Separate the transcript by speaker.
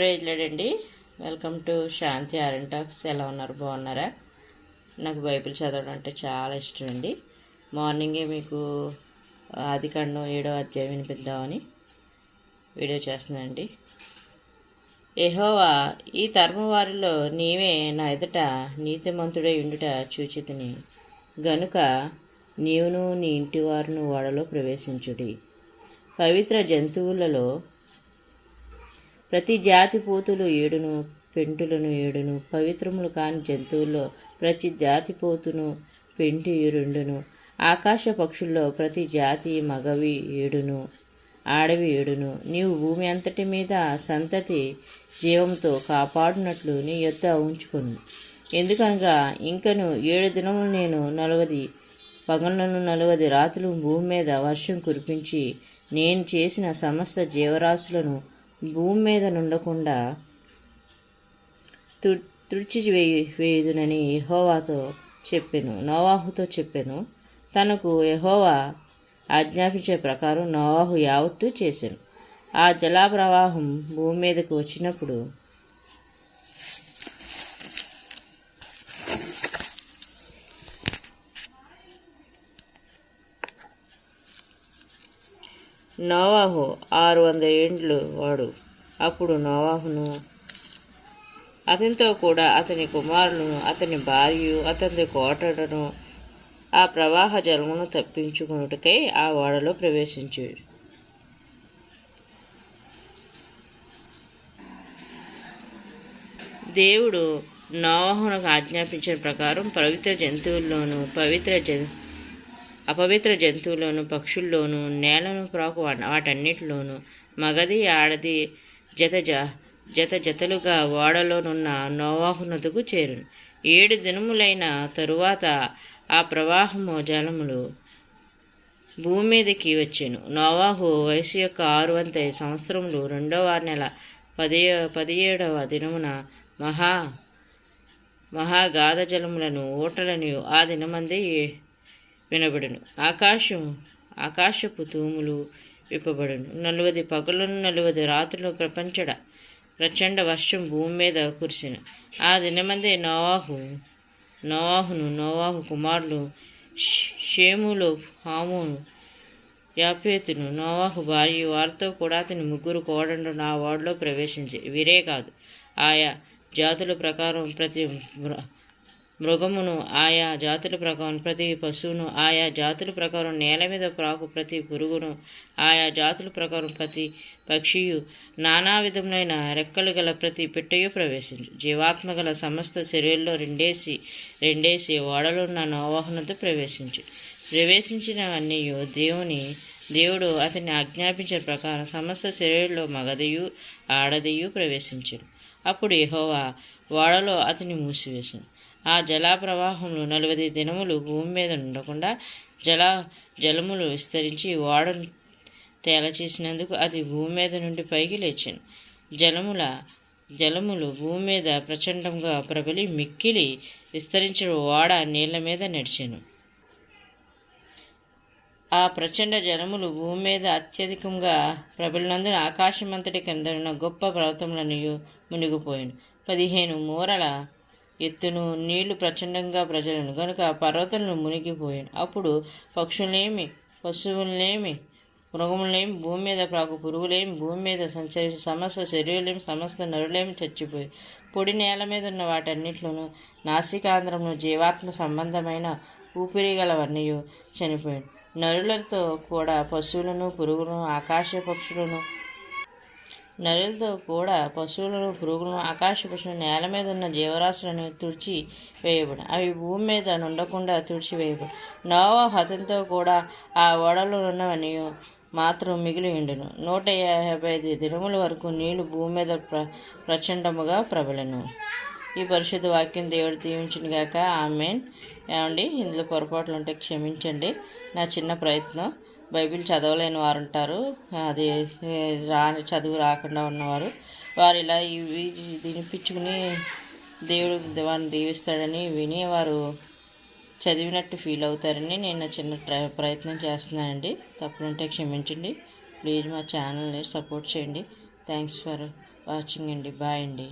Speaker 1: ప్రేజ్లేడండి welcome to Shanti ఆరెంట్ talks ఎలా ఉన్నారు? బాగున్నారా? నాకు బైబిల్ చదవడం అంటే చాలా ఇష్టం అండి మార్నింగే మీకు ఆది కాండం ఏడో అధ్యాయం వినిపిద్దామని వీడియో చేస్తున్నానండి. ఎహోవా ఈ తరము వారిలో నీవే నా ఎదుట నీతిమంతుడే ఉండుట చూచితిని. గనుక నీవును నీ ఇంటి వారును ఓడలో ప్రవేశించుడి. పవిత్ర జంతువులలో ప్రతి జాతి పోతులు ఏడును పెంటులను ఏడును పవిత్రములు కాని జంతువుల్లో ప్రతి జాతి పోతును పెంటి రెండును ఆకాశ పక్షుల్లో ప్రతి జాతి మగవి ఏడును ఆడవి ఏడును. నీవు భూమి అంతటి మీద సంతతి జీవంతో కాపాడునట్లు నీ యొద్ద ఉంచుకొను. ఎందుకనగా ఇంకను ఏడు దినములు నేను నలవది పగలను నలవది రాత్రులు భూమి మీద వర్షం కురిపించి నేను చేసిన సమస్త జీవరాశులను భూమి మీద నుండకుండా తు తుడిచి వేయి వేయుదునని యహోవాతో చెప్పాను నోవాహుతో చెప్పాను. తనకు యహోవా ఆజ్ఞాపించే ప్రకారం నోవాహు యావత్తు చేశాను ఆ జలా ప్రవాహం భూమి మీదకు వచ్చినప్పుడు నోవాహు ఆరు వందల ఏండ్లు వాడు. అప్పుడు నోవాహును అతనితో కూడా అతని కుమారులను అతని భార్యయు అతని కోటలను ఆ ప్రవాహ జలమును తప్పించుకున్నట్టుకై ఆ ఓడలో ప్రవేశించాడు దేవుడు నోవాహునకు ఆజ్ఞాపించిన ప్రకారం పవిత్ర జంతువుల్లోనూ పవిత్ర జ అపవిత్ర జంతువులోను పక్షుల్లోనూ నేలను ప్రాకు వాటన్నిటిలోనూ మగది ఆడది జత జ జత జతలుగా ఓడలోనున్న నోవాహునదుకు చేరును. ఏడు దినములైన తరువాత ఆ ప్రవాహము జలములు భూమి మీదకి వచ్చాను. నోవాహు వయసు యొక్క ఆరు వంద సంవత్సరములు రెండవ నెల పది పదిహేడవ దినమున మహా మహాగాధ జలములను ఊటలను ఆ దినమందే వినబడును. ఆకాశం ఆకాశపు తూములు విప్పబడును. నలువది పగలను నలువది రాత్రులు ప్రపంచడ. ప్రచండ వర్షం భూమి మీద కురిసిన. ఆ దినమందే నోవాహు నోవాహును నోవాహు కుమారులు షేములో హామును యాపేతును నోవాహు భార్య వారితో కూడా అతని ముగ్గురు కోడండు నా వాడలో ప్రవేశించి వీరే కాదు. ఆయా జాతుల ప్రకారం ప్రతి మృగమును ఆయా జాతుల ప్రకారం ప్రతి పశువును ఆయా జాతుల ప్రకారం నేల మీద ప్రాకు ప్రతి పురుగును ఆయా జాతుల ప్రకారం ప్రతి పక్షియు నానా విధములైన రెక్కలు గల ప్రతి పిట్టయు ప్రవేశించు. జీవాత్మ గల సమస్త శరీరంలో రెండేసి రెండేసి ఓడలున్న నోవాహనతో ప్రవేశించు. ప్రవేశించినవన్నీ దేవుని దేవుడు అతన్ని ఆజ్ఞాపించిన ప్రకారం సమస్త శరీరంలో మగదియు ఆడదియు ప్రవేశించారు అప్పుడు యహోవా ఓడలో అతని మూసివేశాను ఆ జలా ప్రవాహంలో నలభై దినములు భూమి మీద ఉండకుండా జల జలములు విస్తరించి ఓడను తేలచేసినందుకు అది భూమి మీద నుండి పైకి లేచాను. జలముల జలములు భూమి మీద ప్రచండంగా ప్రబలి మిక్కిలి విస్తరించిన ఓడ నీళ్ళ మీద నడిచాను. ఆ ప్రచండ జలములు భూమి మీద అత్యధికంగా ప్రబలినందున ఆకాశమంతటి కింద ఉన్న గొప్ప పర్వతములను మునిగిపోయాను. పదిహేను మూరల ఎత్తును నీళ్ళు ప్రచండంగా ప్రజలను. గనుక ఆ మునిగిపోయాను. అప్పుడు పక్షులేమి పశువులనేమి మృగములేమి భూమి మీద ప్రాకు పురుగులేమి భూమి మీద సంచరించి సమస్త శరీరులేమి సమస్త నరులేమి చచ్చిపోయి పొడి నేల మీద ఉన్న వాటన్నిట్లోనూ నాసికాంధ్రంలో జీవాత్మ సంబంధమైన ఊపిరి గలవన్నీ చనిపోయాడు నరులతో కూడా పశువులను పురుగులను ఆకాశ పక్షులను నరులతో కూడా పశువులను పురుగులను ఆకాశ పశువులను నేల మీద ఉన్న జీవరాశులను తుడిచి వేయబడి అవి భూమి మీద నుండకుండా తుడిచి వేయబడి నోవా హతంతో కూడా ఆ ఓడలో ఉన్నవని మాత్రం మిగిలి ఉండును. నూట యాభై ఐదు దినముల వరకు నీళ్ళు భూమి మీద ప్ర ప్రచండముగా ప్రబలను. ఈ పరిశుద్ధ వాక్యం దేవుడు దీవించిన గాక. ఆమెన్. ఏమండి? ఇందులో పొరపాట్లు ఉంటే క్షమించండి. నా చిన్న ప్రయత్నం. బైబిల్ చదవలేని వారు ఉంటారు అది రాని చదువు రాకుండా ఉన్నవారు. వారు ఇలా ఇవి వినిపించుకుని దేవుడు వారిని దీవిస్తాడని విని వారు చదివినట్టు ఫీల్ అవుతారని నేను చిన్న ట్రై ప్రయత్నం చేస్తున్నానండి. తప్పుడుంటే క్షమించండి. ప్లీజ్ మా ఛానల్ని సపోర్ట్ చేయండి. థ్యాంక్స్ ఫర్ వాచింగ్ అండి. బాయ్ అండి.